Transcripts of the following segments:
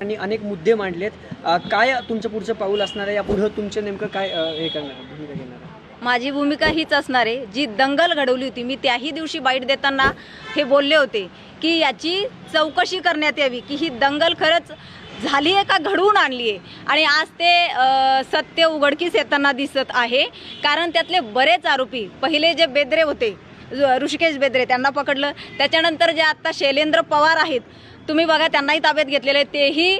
आणि अनेक मुद्दे मांडलेत. अ, काय तुमचं पुढचं पाऊल असणार आहे? या पुढं तुमचं नेमकं काय अ, हे करणार आहे, भूमिका घेणार आहे? माझी भूमिका हीच असणार आहे जी दंगल घडवली होती. मी त्याही दिवशी बाईट देताना हे बोलले होते की याची चौकशी करण्यात यावी की ही दंगल खरंच झाली आहे का घडवून आणली आहे? आणि आज ते अ, सत्य उघडकीस येताना दिसत आहे. कारण त्यातले बरेच आरोपी पहिले जे बेदरे होते ऋषिकेश बेदरे त्यांना पकडलं. त्याच्यानंतर जे आत्ता शैलेंद्र पवार आहेत तुम्ही बघा त्यांनाही ताब्यात घेतलेले आहे. तेही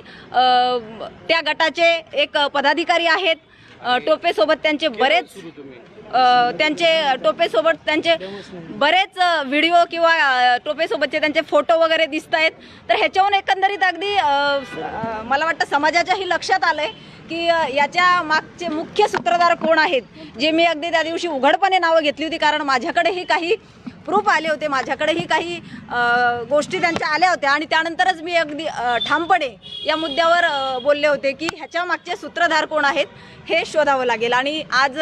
त्या गटाचे एक पदाधिकारी आहेत. टोपेसोबत त्यांचे बरेच त्यांचे टोपेसोबत त्यांचे बरेच व्हिडिओ किंवा टोपेसोबतचे त्यांचे फोटो वगैरे दिसत आहेत. तर ह्याच्याहून एकंदरीत अगदी मला वाटतं समाजाच्याही लक्षात आलंय की अ, याच्या मागचे मुख्य सूत्रधार कोण आहेत? जे मी अगदी त्या दिवशी उघडपणे नावं घेतली होती कारण माझ्याकडेही काही प्रूफ आले होते माझ्याकडेही काही गोष्टी त्यांच्या आल्या होत्या. आणि त्यानंतरच मी अगदी ठामपणे या मुद्द्यावर बोलले होते की ह्याच्या मागचे सूत्रधार कोण आहेत हे शोधावं लागेल. आणि आज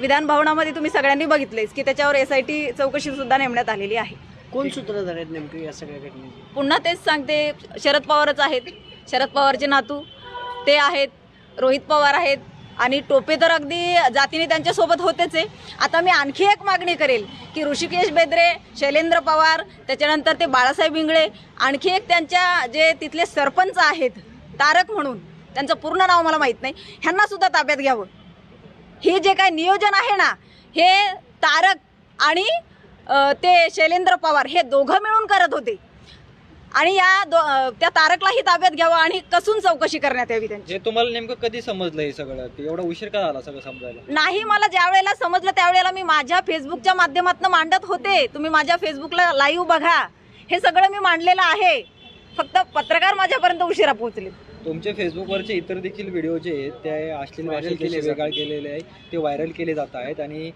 विधान भवनामध्ये तुम्ही सगळ्यांनी बघितलेच की त्याच्यावर एस आय टी चौकशी सुद्धा नेमण्यात आलेली आहे. कोण सूत्रधार आहेत नेमके या सगळ्या घटनेचे? पुन्हा तेच सांगते. शरद पवारच आहेत. शरद पवारचे नातू ते आहेत. रोहित पवार आहेत. आणि टोपे तर अगदी जातीने त्यांच्यासोबत होतेच आहे. आता मी आणखी एक मागणी करेल की ऋषिकेश बेद्रे शैलेंद्र पवार त्याच्यानंतर ते बाळासाहेब इंगळे आणखी एक त्यांच्या जे तिथले सरपंच आहेत तारक म्हणून त्यांचं पूर्ण नाव मला माहीत नाही ह्यांना सुद्धा ताब्यात घ्यावं. हे जे काय नियोजन आहे ना हे तारक आणि ते शैलेंद्र पवार हे दोघं मिळून करत होते. आणि या दो त्या तारकलाही ताब्यात घ्यावं आणि कसून चौकशी करण्यात यावी त्यांची. जे तुम्हाला नेमकं कधी समजलं हे सगळं? ते एवढा उशीर का झाला सगळं समजायला? नाही मला ज्या वेळेला समजलं त्यावेळेला मी माझ्या फेसबुकच्या माध्यमातून मांडत होते. तुम्ही माझ्या फेसबुकला लाईव्ह बघा. हे सगळं मी मांडलेलं आहे. फक्त पत्रकार माझ्यापर्यंत उशिरा पोहोचले. तुमचे फेसबुकवरचे इतर देखील व्हिडिओ जे आहेत ते अश्लील भाषेत केले वेगळा केलेले आहे ते व्हायरल केले जात आहेत आणि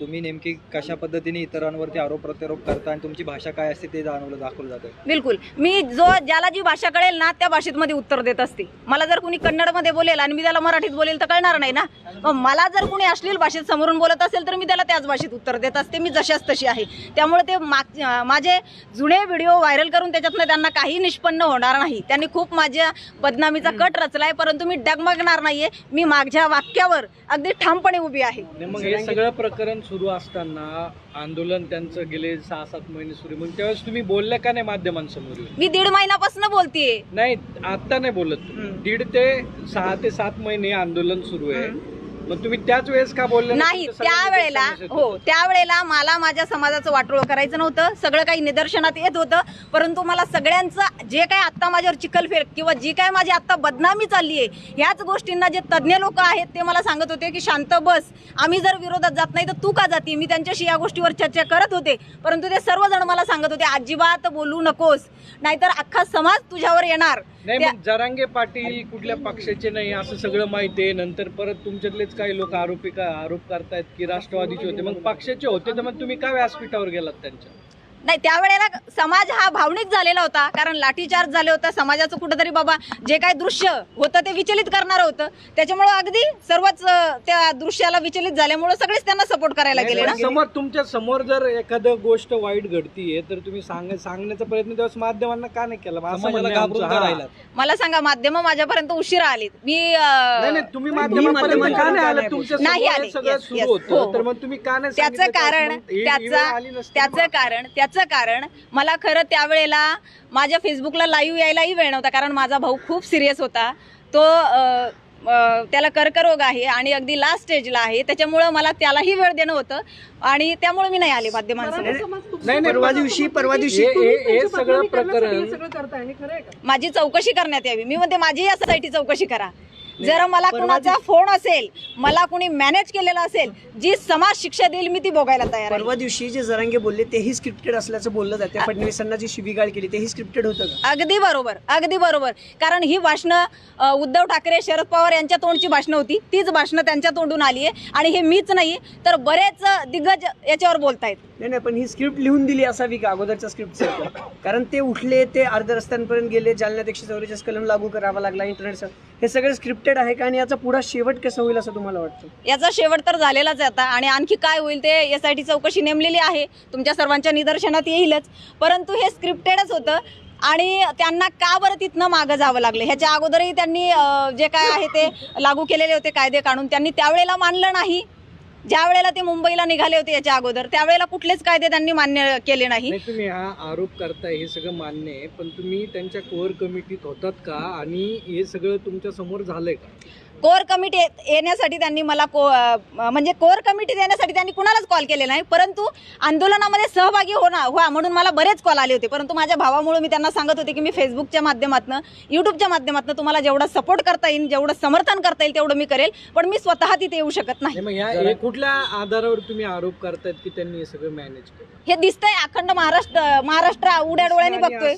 तुम्ही नेमकी कशा पद्धतीने इतरांवरती आरोप प्रत्यारोप करता आणि तुमची भाषा काय असते ते जाणवलं दाखवलं जातं बिलकुल. मी जो ज्याला जी भाषा कळेल ना त्या भाषेत मध्ये उत्तर देत असते. मला जर कुणी कन्नडमध्ये बोलेल आणि मी त्याला मराठीत बोलेल तर कळणार नाही ना? मग मला जर कुणी अश्लील भाषेत समोरून बोलत असेल तर मी त्याला त्याच भाषेत उत्तर देत असते. मी जशाच तशी आहे. त्यामुळे ते माझे जुने व्हिडिओ व्हायरल करून त्याच्यातनं त्यांना काही निष्पन्न होणार नाही. त्यांनी खूप माझ्या बदनामीचा कट रचलाय परंतु मी डगमगणार नाहीये. मी माझ्या वाक्यावर अगदी ठामपणे उभी आहे. आणि मग हे सगळं प्रकरण सुरू असताना आंदोलन त्यांचं गेले सहा सात महिने सुरू आहे. मग त्यावेळेस तुम्ही बोलल्या का नाही माध्यमांसमोर येऊन? मी दीड महिन्यापासून बोलतीये. नाही आता नाही बोलत दीड ते सहा ते सात महिने आंदोलन सुरू आहे. मग तुम्ही त्याच वेळेस का बोलले नाही? त्यावेळेला हो त्यावेळेला मला माझ्या समाजाचं वाटोळं करायचं नव्हतं. सगळं काही निदर्शनात येत होतं. परंतु मला सगळ्यांचं जे काय आत्ता माझ्यावर चिखलफेक किंवा जी काय माझी आत्ता बदनामी चालली आहे ह्याच गोष्टींना जे तज्ज्ञ लोक आहेत ते मला सांगत होते की शांत बस. आम्ही जर विरोधात जात नाही तर तू का जाती? मी त्यांच्याशी या गोष्टीवर चर्चा करत होते. परंतु ते सर्वजण मला सांगत होते अजिबात बोलू नकोस. नाहीतर अख्खा समाज तुझ्यावर येणार. नाही जरांगे पाटील कुठल्या पक्षाचे नाही असं सगळं माहिती आहे. नंतर परत काही लोक आरोपी का आरोप करतायत की राष्ट्रवादीचे होते. मग पक्षाचे होते तर मग तुम्ही काय व्यासपीठावर गेलात त्यांच्या? नाही त्यावेळेला समाज हा भावनिक झालेला होता कारण लाठीचार्ज झाले होता समाजाचं कुठंतरी बाबा जे काय दृश्य होतं ते विचलित करणारं होतं त्याच्यामुळे अगदी सर्वच त्या दृश्याला विचलित झाल्यामुळे सगळेच त्यांना सपोर्ट करायला गेले ना समोर तुमच्यासमोर जर एखादं गोष्ट वाईट घडतीये तर तुम्ही सांग सांगण्याचा प्रयत्न त्यावेळेस माध्यमांना का नाही केला असं म्हणणं आहे आमचं. हा. मला सांगा माध्यम माझ्यापर्यंत उशिरा आलीत मी नाही अं, नाही तुम्ही माध्यमांपर्यंत माध्यमांपर्यंत का नाही आलं नाही तुमच्या नाही समोर आले. हे सगळं Yes, सुरू yes. होतं हो. तर मग तुम्ही का नाही त्याचं सांगितलं कारण ही- ही वेळ आली त्याचा नसती ना त्याचं मग. कारण त्याचं कारण मला खरं त्यावेळेला माझ्या फेसबुकला लाईव्ह यायलाही वेळ नव्हता कारण माझा भाऊ खूप सिरियस होता. तो त्याला कर्करोग आहे आणि अगदी लास्ट स्टेजला आहे त्याच्यामुळं मला त्यालाही वेळ देणं होतं आणि त्यामुळे मी नाही आले माध्यमांसमोर नाही नाही परवा दिवशी परवा दिवशी हे- हे हे सगळं प्रकरण माझी चौकशी करण्यात यावी. मी म्हणते माझी यासाठी चौकशी करा. जर मला कुणाचा फोन असेल मला कुणी मॅनेज केलेला असेल जी समाज शिक्षा देईल मी ती भोगायला तयार परवा दिवशी जे जरांगे बोलले तेही स्क्रिप्टेड असल्याचं बोललं जातं. फडणवीसांना जी शिबिगाळ केली तेही स्क्रिप्टेड होतं का? अगदी बरोबर अगदी बरोबर. कारण ही भाषणं उद्धव ठाकरे शरद पवार यांच्या तोंडची भाषणं होती. तीच भाषणं त्यांच्या तोंडून आली आहे. आणि हे मीच नाही तर बरेच दिग्गज याच्यावर बोलतायत. नाही नाही पण ही स्क्रिप्ट लिहून दिली असावी का? अगोदरच्या स्क्रिप्ट कारण ते उठले ते अर्ध्या रस्त्यांपर्यंत गेले जालन्यात एकशे चौवेचाळीस कलम लागू करावा लागला इंटरनेट हे सगळं कनेक्टेड आहे का? आणि याचा पुढा शेवट कसा होईल असं तुम्हाला वाटतं? याचा शेवट तर झालेलाच आहे आता. आणि आणखी काय होईल ते एस आय टी चौकशी नेमलेली आहे. तुमच्या सर्वांच्या निदर्शनात येईलच. परंतु हे स्क्रिप्टेडच होतं. आणि त्यांना का बरं तिथनं मागं जावं लागलं? ह्याच्या अगोदरही त्यांनी जे काय आहे ते लागू केलेले होते कायदे काढून. त्यांनी त्यावेळेला मानलं नाही. ज्या वेळेला ते मुंबईला निघाले होते याच्या अगोदर त्यावेळेला कुठलेच कायदे त्यांनी मान्य केले नाही तुम्ही हा आरोप करताय हे सगळं मान्य आहे पण तुम्ही त्यांच्या कोअर कमिटीत होतात का? आणि हे सगळं तुमच्यासमोर झालंय का? कोर कमिटी येण्यासाठी त्यांनी मला को म्हणजे कोर कमिटी येण्यासाठी त्यांनी कुणालाच कॉल केले नाही. परंतु आंदोलनामध्ये सहभागी होणार व्हा म्हणून मला बरेच कॉल आले होते. परंतु माझ्या भावामुळे मी त्यांना सांगत होते की मी फेसबुकच्या माध्यमातून युट्यूबच्या माध्यमातून तुम्हाला जेवढं सपोर्ट करता येईल जेवढं समर्थन करता येईल तेवढं मी करेल. पण मी स्वतः तिथे येऊ शकत नाही. कुठल्या आधारावर तुम्ही आरोप करतायत की त्यांनी हे सगळं मॅनेज केलं? हे दिसतंय अखंड महाराष्ट्र महाराष्ट्र उड्या डोळ्यांनी बघतोय.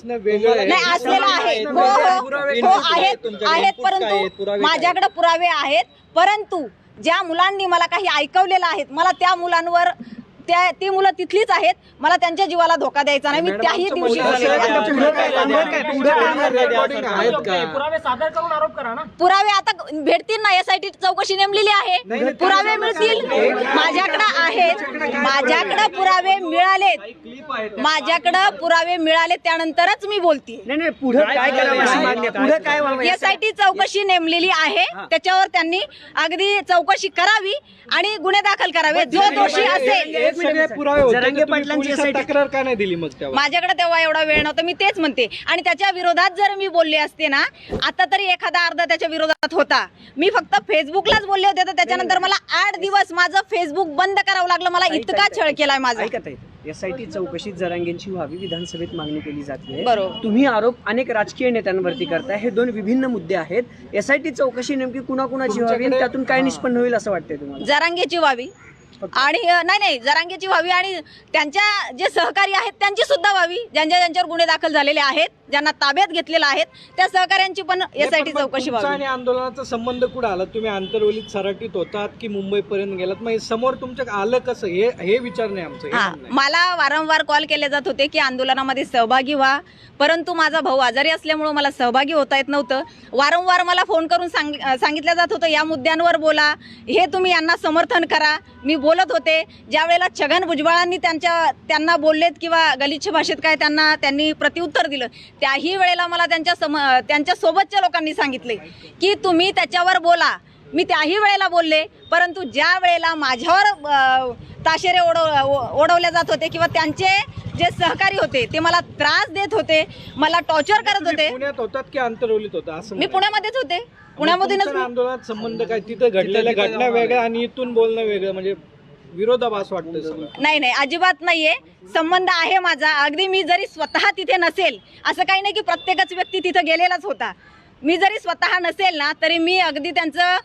नाही असलेलं आहे. हो हो. हो आहेत? परंतु? माझ्याकडे पुरावे आहेत. परंतु ज्या मुलांनी मला काही ऐकवलेलं आहेत मला त्या मुलांवर त्या ती मुलं तिथलीच आहेत. मला त्यांच्या जीवाला धोका द्यायचा नाही. मी त्याही दिवशी पुरावे सादर करून आरोप करा ना. पुरावे आता भेटतील ना यासाठी चौकशी नेमलेली आहे. पुरावे मिळतील. माझ्याकडे आहेत. माझ्याकडे पुरावे? मिळालेत. माझ्याकडे पुरावे मिळाले त्यानंतरच मी बोलते यासाठी चौकशी नेमलेली आहे. त्याच्यावर त्यांनी अगदी चौकशी करावी आणि गुन्हे दाखल करावे. जो दोषी असेल सगळे पुरावे होते. तर जरांगे तुम्ही पाटलांची पोलिसात SIT तक्रार का नाही दिली मग त्यावर माझ्याकडे तेव्हा एवढा वेळ नव्हता मी तेच म्हणते. आणि त्याच्या विरोधात जर मी बोलले असते ना आता तरी एखादा अर्धा त्याच्या विरोधात होता. मी फक्त फेसबुकलाच बोलले होते तर त्याच्यानंतर मला आठ दिवस माझं फेसबुक बंद करावं लागलं. मला इतका छळ केलाय माझा. ऐकत एसआयटी चौकशी जरांगेंची व्हावी विधानसभेत मागणी केली जाते. बरोबर. तुम्ही आरोप अनेक राजकीय नेत्यांवरती करताय. हे दोन विभिन्न मुद्दे आहेत. एसआयटी चौकशी नेमकी कुणाकुणाची व्हावी? आणि त्यातून काय निष्पन्न होईल असं वाटतंय तुम्हाला जरांगेची व्हावी. आणि नाही नाही जरांगेची व्हावी आणि त्यांच्या जे सहकारी आहेत त्यांची सुद्धा व्हावी. ज्यांच्या ज्यांच्यावर गुन्हे दाखल झालेले आहेत ज्यांना ताब्यात घेतलेलं आहेत त्या सहकाऱ्यांची पण एसआयटी चौकशी व्हावी. आणि आंदोलनाचा संबंध कुठं आला? तुम्ही आंतरवलीत सराटीत होतात की मुंबईपर्यंत गेलात? मग हे समोर तुमच्या आलं कसं? हे हे विचार नाही आमचं. मला वारंवार कॉल केले जात होते की आंदोलनामध्ये सहभागी व्हा. परंतु माझा भाऊ आजारी असल्यामुळे मला सहभागी होता येत नव्हतं. वारंवार मला फोन करून सांग सांगितलं जात होतं या मुद्द्यांवर बोला. हे तुम्ही यांना समर्थन करा. मी बोलत होते. ज्या वेळेला छगन भुजबळांनी त्यांच्या त्यांना बोललेत किंवा गलिच्छ भाषेत काय त्यांना त्यांनी प्रत्युत्तर दिलं त्याही वेळेला मला त्यांच्या सम त्यांच्या सोबतच्या लोकांनी सांगितले की तुम्ही त्याच्यावर बोला. मी त्याही वेळेला बोलले परंतु ज्या वेळेला माझ्यावर ताशेरे ओढव ओढवले जात होते किंवा त्यांचे जे सहकारी होते ते मला त्रास देत होते मला टॉर्चर करत होते. पुण्यात होतात की आंतरवलीत होता? असं मी. पुण्यामध्येच होते. पुण्यामधूनच तुमचा आंदोलनात संबंध काय? तिथं घडलेल्या घटना वेगळ्या आणि इथून बोलणं वेगळं म्हणजे विरोधाभास वाटतं नाही नाही अजिबात नाहीये. संबंध आहे माझा. अगदी मी जरी स्वतः तिथे नसेल असं काही नाही की प्रत्येकच व्यक्ती तिथे गेलेलाच होता. मी जरी स्वतः नसेल ना तरी मी अगदी त्यांचं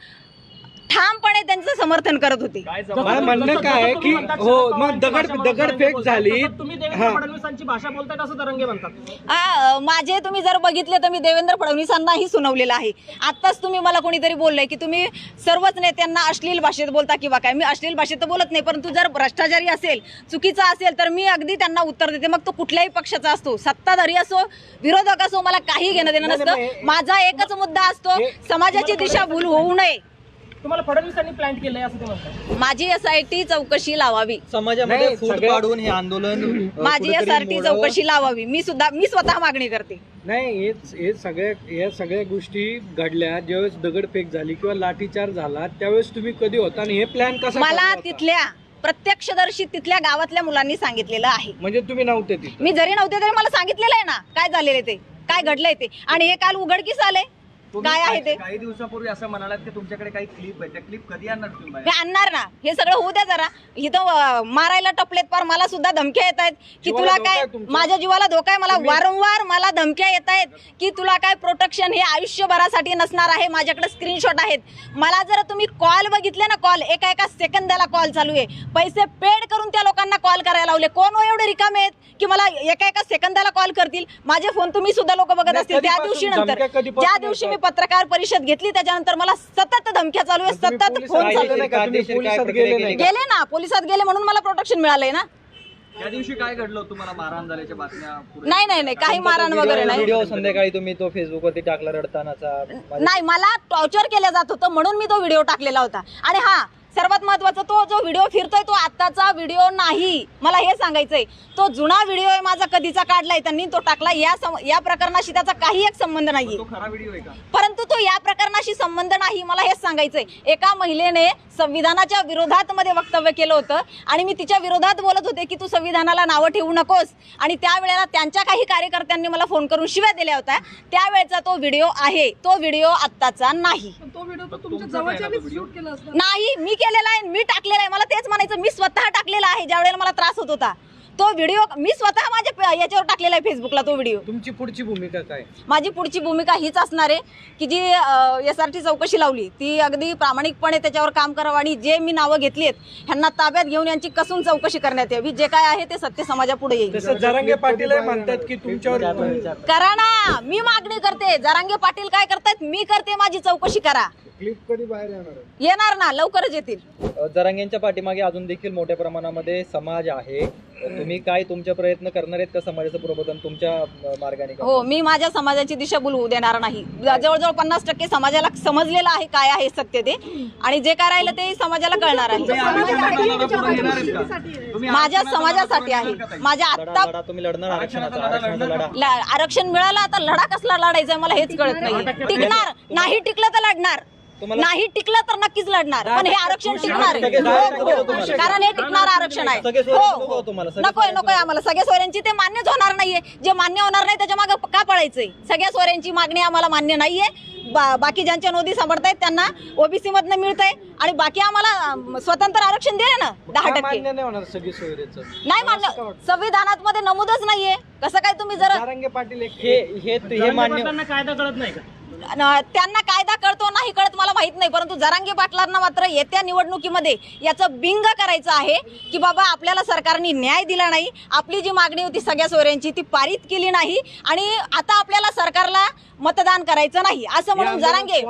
ठामपणे त्यांचं समर्थन करत होते. म्हणणं काय आहे की हो मग दगड दगडफेक झाली तुम्ही हा. फडणवीसांची भाषा असं तरंगे म्हणतात. आ, माझे तुम्ही जर बघितले तर मी देवेंद्र फडणवीसांनाही सुनावलेलं आहे. आत्ताच तुम्ही मला कोणीतरी बोललंय की तुम्ही सर्वच नेत्यांना अश्लील भाषेत बोलता किंवा काय? मी अश्लील भाषेत तर बोलत नाही परंतु जर भ्रष्टाचारी असेल चुकीचा असेल तर मी अगदी त्यांना उत्तर देते. मग तो कुठल्याही पक्षाचा असतो सत्ताधारी असो विरोधक असो मला काही घेणं देणं नाही, नाही, नसतं. माझा एकच मुद्दा असतो समाजाची दिशा भूल होऊ नये. तुम्हाला फडणवीसांनी प्लॅन केलंय असं ते म्हणतात. माझी एस आय टी चौकशी लावावी. समाजामध्ये नाही, फूट पाडून हे आंदोलन अ, माझी कुठेतरी एस आर टी मोडावं. चौकशी लावावी. मी सुद्धा मी स्वतः मागणी करते. नाही हेच हे सगळ्या या सगळ्या गोष्टी घडल्या. ज्यावेळेस दगडफेक झाली किंवा लाठीचार झाला त्यावेळेस तुम्ही कधी होता आणि हे प्लॅन कसा मला ठरला होता? तिथल्या प्रत्यक्षदर्शी तिथल्या गावातल्या मुलांनी सांगितलेलं आहे. म्हणजे तुम्ही नव्हते तिथे? मी जरी नव्हते तरी मला सांगितलेलं आहे ना काय झालेलं ते? काय घडलंय ते? आणि हे काल उघडकीस आले काय आहे ते? काही दिवसापूर्वी असं म्हणालात की तुमच्याकडे काही क्लिप आहे. त्या क्लिप कधी आणणार तुम्ही बाहेर? हे आणणार ना. हे सगळं होऊ द्या जरा. इथं अं, मारायला टपलेत पार. मला सुद्धा धमक्या येत आहेत की जीवाला तुला धोका काय आहे तुमच्या? माझ्या जीवाला धोका आहे. मला वारंवार मला धमक्या येत आहेत की तुला काय प्रोटेक्शन हे आयुष्यभरासाठी नसणार आहे. माझ्याकडे स्क्रीनशॉट आहेत. मला जर तुम्ही कॉल बघितले ना कॉल एका एका सेकंदाला कॉल चालू आहे. पैसे पेड करून त्या लोकांना कॉल करायला लावले. कोण हो एवढे रिकामे आहेत की मला एका एका सेकंदाला कॉल करतील? माझे फोन तुम्ही सुद्धा लोक बघत नाही, असतील. त्या कधीपासून दिवशी नंतर. धमक्या कधीपासून ज्या दिवशी मी येतात? पत्रकार परिषद घेतली त्याच्यानंतर मला सतत धमक्या चालू आहे सतत पोलिसात फोन गेले चालू आहे. ना पोलिसात गेले म्हणून मला प्रोटेक्शन मिळालंय ना. त्या दिवशी काय घडलं तुम्हाला मारहाण झाल्याच्या बातम्या पुढे? नाही नाही नाही काही मारण वगैरे नाही. व्हिडिओ संध्याकाळी तुम्ही तो फेसबुक वरती टाकला रडतानाचा. नाही मला टॉर्चर केलं जात होतं म्हणून मी तो व्हिडिओ टाकलेला होता. आणि हा सर्वात महत्त्वाचा तो जो व्हिडिओ फिरतोय तो आत्ताचा व्हिडिओ नाही. मला हे सांगायचंय तो जुना व्हिडिओ आहे माझा कधीचा काढलाय त्यांनी तो टाकला. या सम- या प्रकरणाशी त्याचा काही एक संबंध नाहीये. तो खरा व्हिडिओ आहे का? परंतु तो या प्रकरणाशी संबंध नाही मला हेच सांगायचंय. एका महिलेने संविधानाच्या विरोधात मध्ये वक्तव्य केलं होतं आणि मी तिच्या विरोधात बोलत होते की तू संविधानाला नावं ठेवू नकोस. आणि त्यावेळेला त्यांच्या काही कार्यकर्त्यांनी मला फोन करून शिव्या दिल्या होत्या. त्यावेळेचा तो व्हिडिओ आहे तो व्हिडिओ आत्ताचा नाही. नाही मी केलेला आहे मी टाकलेला आहे. मला तेच म्हणायचं मी स्वतः टाकलेला आहे ज्या वेळेला मला त्रास होत होता. तो व्हिडिओ मी स्वतः माझ्या प- याच्यावर टाकलेला आहे फेसबुकला तो व्हिडिओ. तुमची पुढची भूमिका काय? माझी पुढची भूमिका हीच असणार आहे की जी एस आर टी चौकशी लावली ती अगदी प्रामाणिकपणे त्याच्यावर काम करावं आणि जे मी नावं घेतली आहेत ह्यांना ताब्यात घेऊन यांची कसून चौकशी करण्यात यावी जे काय आहे ते सत्य समाजापुढे येईल. तसं जरांगे पाटील म्हणतात की तुमच्यावर करा. ना मी मागणी करते. जरांगे पाटील काय करतायत मी करते माझी चौकशी करा. येणार ना लवकरच येतील. जरांगेंच्या पाठीमागे अजून देखील मोठ्या प्रमाणामध्ये समाज आहे. तुम्ही काय तुमचे प्रयत्न करणार आहेत का समाजाचं प्रबोधन तुमच्या मार्गाने? हो मी माझ्या समाजाची दिशाभूल होऊ देणार नाही. जवळजवळ पन्नास टक्के समाजाला समजलेलं आहे काय आहे सत्य ते. आणि जे काय राहिलं ते समाजाला कळणार आहे. माझ्या समाजासाठी आहे? माझ्या आत्ता तुम्ही लढणार आरक्षणाचा आरक्षण मिळालं आता लढा कसला लढायचा मला हेच कळत नाही टिकणार नाही टिकलं तर लढणार. नाही टिकलं तर नक्कीच लढणार पण हे आरक्षण टिकणार आहे. हो, हो. तुम्हाला. कारण हे टिकणार आरक्षण आहे. हो, नको हो. तुम्हाला, सगळे नकोय नकोय आम्हाला. सगळ्या सोयऱ्यांची ते मान्यच होणार नाहीये. जे मान्य होणार नाही त्याच्यामागे का पळायचंय? सगळ्या सोयऱ्यांची मागणी आम्हाला मान्य नाहीये. बा- बाकी ज्यांच्या नोंदी सांभाळतायत त्यांना ओबीसी मधनं मिळतंय. आणि बाकी आम्हाला स्वतंत्र आरक्षण दिले ना दहा टक्के. मान्य नाही होणार सगळी सोयरेचं? नाही मान्य. संविधानात मध्ये नमूदच नाहीये. कसं काय तुम्ही जर पाटील हे हे हे मान्य कायदा कळत नाही का? त्यांना कायदा कळतो नाही कळत मला माहीत नाही परंतु जरांगे पाटलांना मात्र येत्या निवडणुकीमध्ये याचं बिंग करायचं आहे की बाबा आपल्याला सरकारने न्याय दिला नाही आपली जी मागणी होती सगळ्या सोयऱ्यांची ती पारित केली नाही आणि आता आपल्याला सरकारला मतदान करायचं नाही असं म्हणून जरांगे.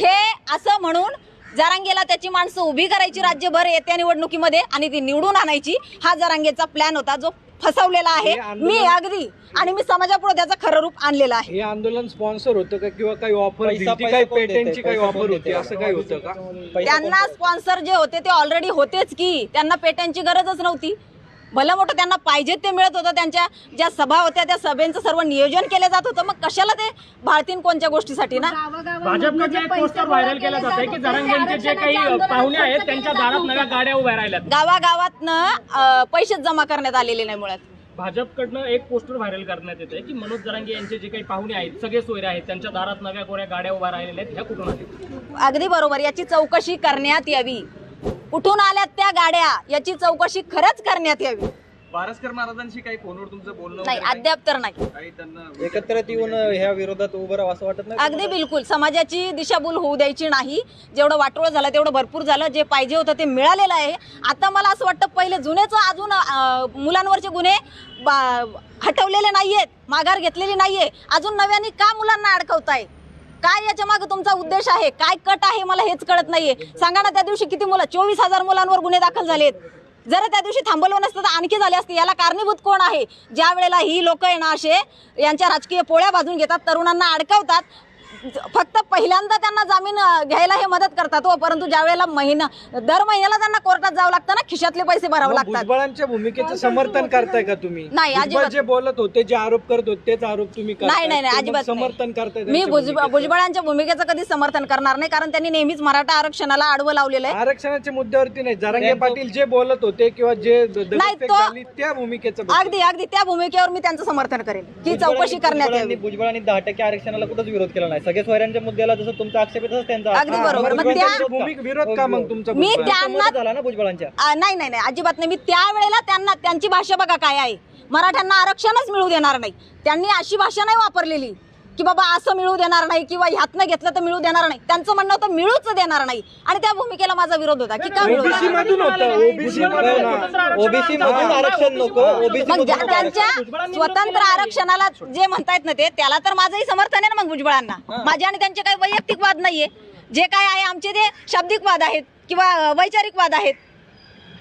हे असं म्हणून जरांगेला त्याची माणसं उभी करायची राज्यभर येत्या निवडणुकीमध्ये आणि ती निवडून आणायची हा जरांगेचा प्लॅन होता जो फसवलेला आहे. हे आंदोलन- मी अगदी. आणि मी समाजापुढे त्याचं खरं रूप आणलेलं आहे. हे आंदोलन स्पॉन्सर होतं का किंवा काही ऑफर पैसा- दिली पैसा काही देतंय? पेटेंटची काही पैसा ऑफर कोण होती? देतंय? असं काही होतं का? पैसा त्यांना स्पॉन्सर जे होते ते ऑलरेडी होतेच की. त्यांना पेट्यांची गरजच नव्हती. भलं मोठं त्यांना पाहिजे ते मिळत होतं त्यांच्या ज्या सभा होत्या त्या सभेचं सर्व नियोजन केलं जात होतं. मग कशाला ते भाळतीन कोणत्या गोष्टीसाठी ना? भाजपकडनं एक पोस्टर व्हायरल केलं जात आहे की जरांगेंचे जे काही पाहुणे आहेत त्यांच्या दारात नव्या गाड्या उभ्या राहिल्यात. गावागावातनं अं, पैसेच जमा करण्यात आलेले नाही मुळात. भाजपकडनं एक पोस्टर व्हायरल करण्यात येत आहे की मनोज जरांगे यांचे जे काही पाहुणे आहेत सगळे सोयरे आहेत त्यांच्या दारात नव्या गोऱ्या गाड्या उभ्या राहिलेल्या आहेत ह्या कुठून आहेत अगदी बरोबर याची चौकशी करण्यात यावी. कुठून आल्यात त्या गाड्या? याची चौकशी खरंच करण्यात यावी. बारसकर महाराजांशी काही फोनवर तुमचं बोलणं नाही वगैरे? अद्याप तर नाही. काही त्यांना एकत्रित येऊन ह्या विरोधात उभं राहावं असं वाटत नाही अगदी बिलकुल. समाजाची दिशाभूल होऊ द्यायची नाही. जेवढं वाटोळ झालं तेवढं भरपूर झालं. जे पाहिजे होतं ते मिळालेलं आहे. आता मला असं वाटतं पहिले जुनेच अजून अं, मुलांवरचे गुन्हे बा- हटवलेले नाहीयेत. माघार घेतलेली नाहीये. अजून नव्याने का मुलांना अडकवताय काय याच्या मागे तुमचा उद्देश आहे? काय कट आहे? मला हेच कळत नाहीये. सांगा ना त्या दिवशी किती मुलं? चोवीस हजार मुलांवर गुन्हे दाखल झालेत. जर त्या दिवशी थांबवलं नसतं तर आणखी झाले असते. याला कारणीभूत कोण आहे? ज्या वेळेला ही लोक आहे ना असे यांच्या राजकीय पोळ्या बाजून घेतात तरुणांना अडकवतात फक्त पहिल्यांदा त्यांना जामीन घ्यायला हे मदत करतात हो परंतु ज्या वेळेला महिना दर महिन्याला त्यांना कोर्टात जावं लागतं ना खिशातले पैसे भरावे लागतात भुजबळांच्या भूमिकेचं समर्थन करताय का तुम्ही नाही, भुजबळ अजिबात. जे बोलत होते जे आरोप करत होते तेच आरोप तुम्ही करताय. नाही नाही नाही ते मग अजिबात समर्थन नाही. करताय मी त्यांच्या भुज- भूमिकेचं. भुजबळांच्या भूमिकेचं कधी समर्थन करणार नाही कारण त्यांनी नेहमीच मराठा आरक्षणाला आडवं लावलेलं आहे आरक्षणाच्या मुद्द्यावरती नाही जरांगे पाटील जे बोलत होते किंवा जे द- नाही, दगडफेक तो- झाली त्या भूमिकेचं. अगदी अगदी त्या भूमिकेवर मी त्यांचं समर्थन करेन ही चौकशी करण्यात भुजबळांनी दहा टक्के आरक्षणाला कुठंच विरोध केला नाही सगळे सोयऱ्यांच्या मुद्द्याला जसं तुमचा आक्षेप आहे तसंच त्यांचा अगदी हा, बरोबर. मग भुजबळांचा त्या- विरोध का? भूमिक विरोध का मग तुमचा मी भुजबळ? त्या- त्यांचा मत झाला ना भुजबळांच्या आ, नाही नाही नाही अजिबात नाही मी त्यावेळेला त्यांना त्यांची भाषा बघा काय आहे मराठ्यांना आरक्षणच मिळू देणार नाही त्यांनी अशी भाषा नाही वापरलेली की बाबा असं मिळू देणार नाही किंवा ह्यातनं घेतलं तर मिळू देणार नाही. त्यांचं म्हणणं होतं मिळूच देणार नाही. आणि त्या भूमिकेला माझा विरोध होता की का मिळू ओबीसी देणार? मधून होतं ओबीसी मधून. ओबीसी मधून आरक्षण नको ओबीसी मग ज्या- त्यांच्या स्वतंत्र आरक्षणाला जे म्हणतायत ना ते त्याला तर माझंही समर्थन आहे ना मग भुजबळांना माझे आणि त्यांचे काही वैयक्तिक वाद नाहीये. जे काय आहे आमचे ते शाब्दिक वाद आहेत किंवा वैचारिक वाद आहेत.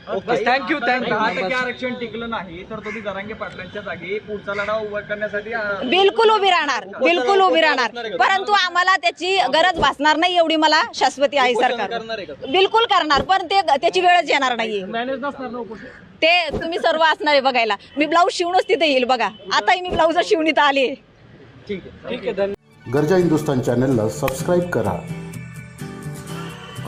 ओके थँक्यू दहा टक्के थँक्यू आरक्षण टिकलं नाही तर तुम्ही जरांगे पाटलांच्या जागी पुढचा लढा उभा करण्यासाठी अं, बिलकुल उभी राहणार बिलकुल उभी राहणार. परंतु आम्हाला त्याची गरज भासणार नाही एवढी मला शाश्वती आहे सरकार. करणार आहे का? बिलकुल करणार पण ते त्याची वेळच येणार नाहीये मॅनेज नसणार ना उपोषण? ते तुम्ही सर्व असणार आहे बघायला. मी ब्लाऊज शिवूनच तिथे येईल बघा. आताही मी ब्लाऊज शिवणीत आली आहे. ठीक आहे. ठीक आहे धन्यवाद गरजा हिंदुस्तान चॅनलला सबस्क्राईब करा.